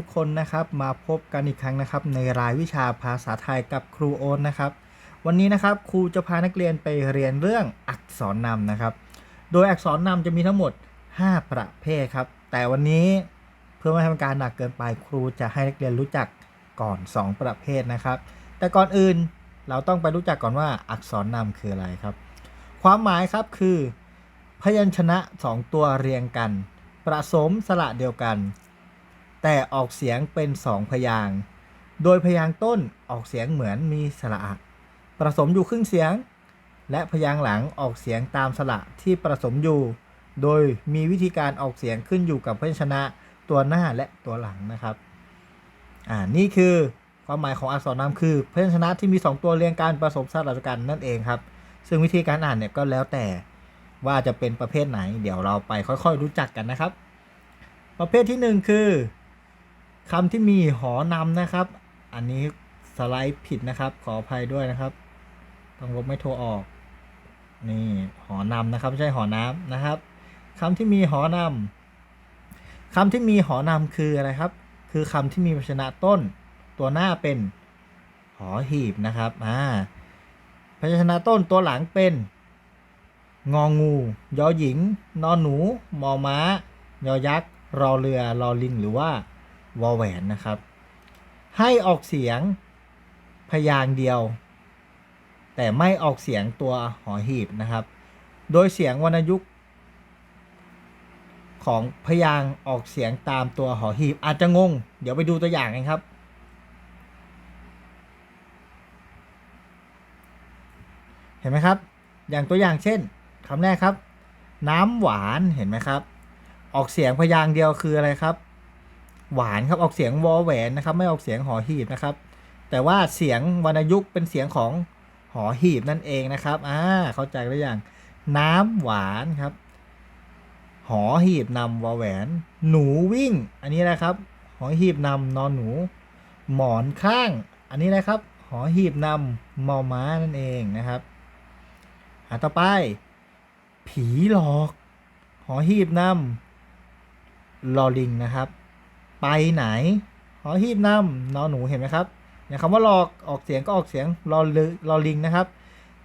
ทุกคนนะครับมาพบกันอีกครั้งนะครับ ในรายวิชาภาษาไทยกับครูโอนนะครับ วันนี้นะครับครูจะพานักเรียนไปเรียนเรื่องอักษรนำนะครับ โดยอักษรนำจะมีทั้งหมด 5 ประเภทครับ แต่วันนี้เพื่อไม่ให้เป็นการหนักเกินไปครูจะให้นักเรียนรู้จักก่อน 2 ประเภทนะครับ แต่ก่อนอื่นเราต้องไปรู้จักก่อนว่าอักษรนำคืออะไรครับ ความหมายครับคือ พยัญชนะ 2 ตัวเรียงกันประสมสระเดียวกัน แต่ออกเสียงเป็นสองพยาง โดยพยางต้นออกเสียงเหมือนมีสระผสมอยู่ครึ่งเสียง และพยางหลังออกเสียงตามสระที่ผสมอยู่ โดยมีวิธีการออกเสียงขึ้นอยู่กับพยัญชนะตัวหน้าและตัวหลังนะครับ อ่า นี่คือความหมายของอักษรนำคือพยัญชนะที่มี 2 ตัวเรียงกันผสมสระกันนั่นเองครับ ซึ่งวิธีการอ่านเนี่ยก็แล้วแต่ว่าจะเป็นประเภทไหน เดี๋ยวเราไปค่อยๆรู้จักกันนะครับ ประเภทที่หนึ่งคือ คำที่มีหอนำนะครับ อันนี้สไลด์ผิดนะครับ ขออภัยด้วยนะครับ ต้องลบไม่โทรออก นี่หอนำนะครับไม่ใช่หอน้ำนะครับคำที่มีหอนำคำที่มีหอนำคืออะไรครับ คือคำที่มีพยัญชนะต้น ตัวหน้าเป็นหอหีบนะครับอ่าพยัญชนะต้นตัวหลังเป็นงองู ยอหญิง นอนหนู มอม้า ยอยักษ์ รอเรือ รอลิง หรือว่า วอแหวนนะครับ ให้ออกเสียงพยางเดียว แต่ไม่ออกเสียงตัวหอหีบนะครับ โดยเสียงวรรณยุกต์ของพยางออกเสียงตามตัวหอหีบอาจจะงง เดี๋ยวไปดูตัวอย่างกันครับเห็นไหมครับ อย่างตัวอย่างเช่นคำแรกครับ น้ำหวานเห็นไหมครับ ออกเสียงพยางเดียวคืออะไรครับ หวานครับออกเสียงวอแหวนนะครับ ไม่ออกเสียงหอหีบนะครับ แต่ว่าเสียงวรรณยุกต์เป็นเสียงของหอหีบนั่นเองนะครับอ่าเข้าใจหรือยังน้ำหวานครับ หอหีบนำวอแหวน หนูวิ่ง อันนี้นะครับ หอหีบนำนอนหนู หมอนข้าง อันนี้นะครับ หอหีบนำมอม้านั่นเองนะครับอ่าต่อไป ผีหลอก หอหีบนำลอลิงนะครับ ไปไหนหอหีบนำนอหนูเห็นไหมครับอย่างคำว่าหลอกออกเสียงก็ออกเสียงลอลืลอลิงนะครับ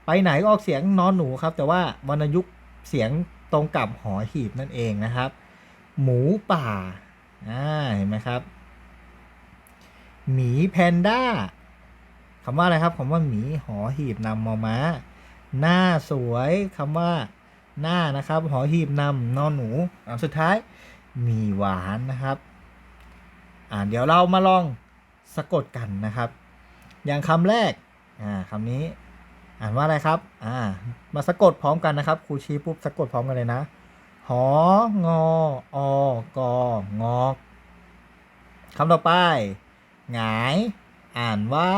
ไปไหนก็ออกเสียงนอนหนูครับ แต่ว่าวรรณยุกต์เสียงตรงกับหอหีบนั่นเองนะครับ หมูป่าอ่าเห็นไหมครับหมีแพนด้าคำว่าอะไรครับคำว่าหมีหอหีบนำมอม้า หน้าสวยคำว่าหน้านะครับ หอหีบนำนอนหนูอันสุดท้ายมีหวานนะครับ อ่าเดี๋ยวเรามาลองสะกดกันนะครับ อย่างคำแรกอ่าคำนี้ อ่านว่าอะไรครับอ่ามาสะกดพร้อมกันนะครับครูชี้ปุ๊บสะกดพร้อมกันเลยนะหองออกงอกคำต่อไป หงาย อ่านว่า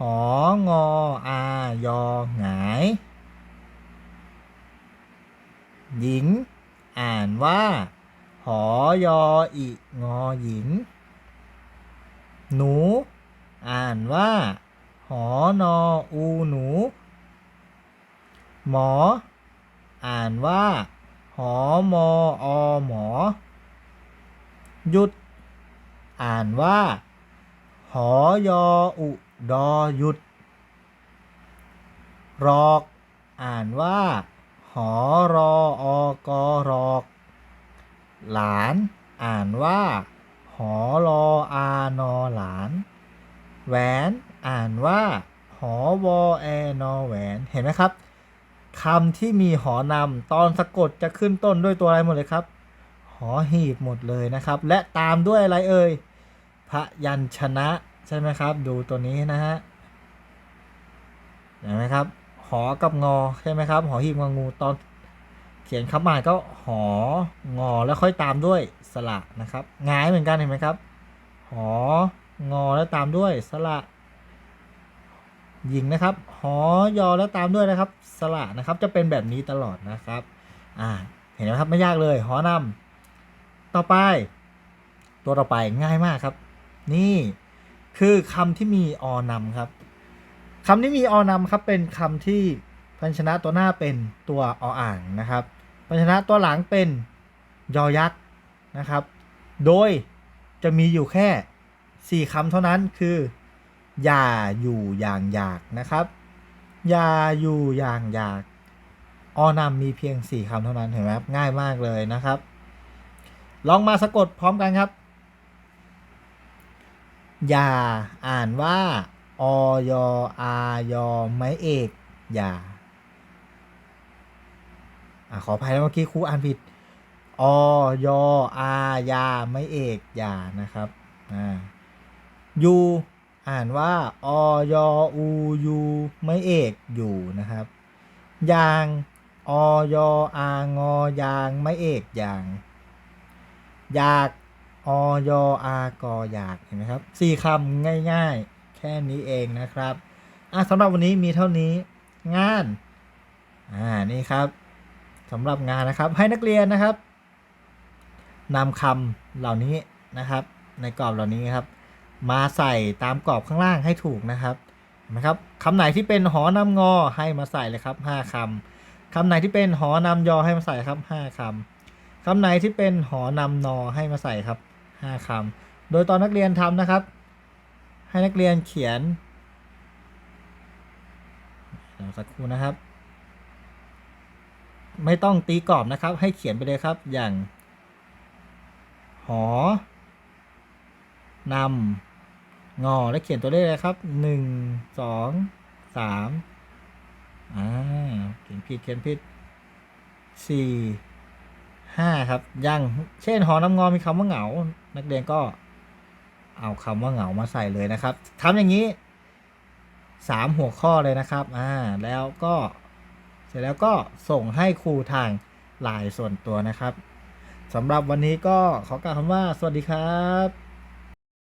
หองออายอหงาย หญิง อ่านว่า หอยออิงอหญิง หนู อ่านว่า หอนออูหนู หมอ อ่านว่า หอมออหมอ หยุด อ่านว่า หอยออุดอหยุด รอก อ่านว่า หอรออกรอก หลาน อ่านว่า หอรออานอหลาน แหวน อ่านว่า หอวอแอนอแหวน เห็นไหมครับคำที่มีหอนำตอนสะกดจะขึ้นต้นด้วยตัวอะไรหมดเลยครับ หอหีบหมดเลยนะครับ และตามด้วยอะไรเอ่ย พระยัญชนะใช่ไหมครับ ดูตัวนี้นะฮะเห็นไหมครับ หอกับงอใช่ไหมครับ หอหีบงองูตอน ขียนคำอ่านก็หองอแล้วค่อยตามด้วยสระนะครับงายเหมือนกันเห็นไหมครับ หองอแล้วตามด้วยสระหญิงนะครับ หอยอแล้วตามด้วยนะครับ สระนะครับจะเป็นแบบนี้ตลอดนะครับอ่าเห็นไหมครับไม่ยากเลย หอนำต่อไป ตัวต่อไปง่ายมากครับ นี่คือคำที่มีอนำครับคำที่มีอนำครับเป็นคำที่พยัญชนะตัวหน้าเป็นตัวออ่างนะครับ ญชนะตัวหลังเป็นยอยักษ์นะครับ โดยจะมีอยู่แค่ 4คำเท่านั้นคือ อย่าอยู่อย่างอยากนะครับ อย่าอยู่อย่างอยากอนำมีเพียง 4คำเท่านั้นเห็นไหมครับง่ายมากเลยนะครับ ลองมาสะกดพร้อมกันครับ อย่าอ่านว่า อยอายอไม้เอก อย่า อขออภัยนะเมื่อกี้ครูอ่านผิดอยออายาไม่เอกอย่านะครับอ่ายูอ่านว่าอยอูยูไม่เอกอยู่นะครับ ยางอยอางอยางไม่เอกอย่างอยากอยอากออยากเห็นไหมครับสี่คำง่ายๆ แค่นี้เองนะครับอะสำหรับวันนี้มีเท่านี้งานอ่านี่ครับ สำหรับงานนะครับให้นักเรียนนะครับนำคำเหล่านี้นะครับ ในกรอบเหล่านี้ครับ มาใส่ตามกรอบข้างล่างให้ถูกนะครับเห็นไหมครับคำไหนที่เป็นหอนำงอให้มาใส่เลยครับห้าคำคำไหนที่เป็นหอนำยอให้มาใส่ครับห้าคำคำไหนที่เป็นหอนำนอให้มาใส่ครับห้าคำโดยตอนนักเรียนทำนะครับ ให้นักเรียนเขียนเดี๋ยวสักครู่นะครับ ไม่ต้องตีกรอบนะครับ ให้เขียนไปเลยครับ อย่าง หอนำงอและเขียนตัวเลขเลยครับหนึ่งสองสามอ่าเขียนผิดเขียนผิดสี่ห้าครับยังเช่น หอนำงอมีคำว่าเหงา นักเรียนก็เอาคำว่าเหงามาใส่เลยนะครับทำอย่างนี้สามหัวข้อเลยนะครับ อ่า แล้วก็ เสร็จแล้วก็ส่งให้ครูทางไลน์ส่วนตัวนะครับสำหรับวันนี้ก็ขอกล่าวคำว่า สวัสดีครับ